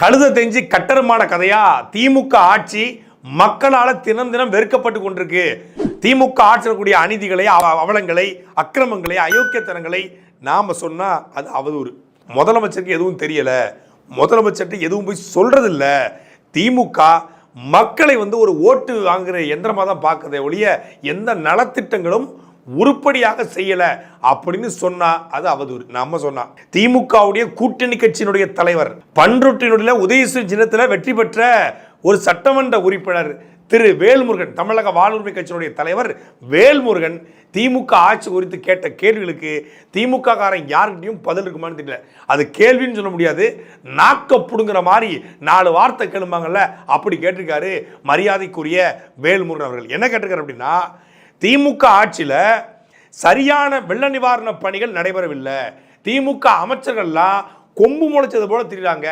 கழுத தெஞ்சு கட்டருமான கதையா திமுக ஆட்சி மக்களால் தினம் தினம் வெறுக்கப்பட்டு கொண்டிருக்கு. திமுக ஆட்சியக்கூடிய அநீதிகளை அவ- அவலங்களை அக்கிரமங்களை அயோக்கியத்தனங்களை நாம சொன்னா அது அவதூறு. முதலமைச்சருக்கு எதுவும் தெரியல. முதலமைச்சர்கிட்ட எதுவும் போய் சொல்கிறதில்ல திமுக மக்களை வந்து ஒரு ஓட்டு வாங்குற எந்திரமாக தான் பார்க்குதே ஒழிய எந்த நலத்திட்டங்களும் உருப்படியாக செய்யலை அப்படின்னு சொன்னா அது அவதூறு. நம்ம சொன்னா திமுகவுடைய கூட்டணி கட்சியினுடைய தலைவர் பன்ருட்டினுடைய உதயசு சின்னத்தில் வெற்றி பெற்ற ஒரு சட்டமன்ற உறுப்பினர் திரு வேல்முருகன் தமிழக வாழ்வுரிமை கட்சியினுடைய தலைவர் வேல்முருகன் திமுக ஆட்சி குறித்து கேட்ட கேள்விகளுக்கு திமுக காரன் யாருக்கிட்டையும் பதில் இருக்குமான்னு தெரியல. அது கேள்வின்னு சொல்ல முடியாது. நாக்க புடுங்குற மாதிரி நாலு வார்த்தை கேளுமாங்கல்ல அப்படி கேட்டிருக்காரு மரியாதைக்குரிய வேல்முருகன் அவர்கள். என்ன கேட்டிருக்காரு அப்படின்னா திமுக ஆட்சியில் சரியான வெள்ள நிவாரண பணிகள் நடைபெறவில்லை. திமுக அமைச்சர்கள்லாம் கொம்பு முளைச்சது போல திரிறாங்க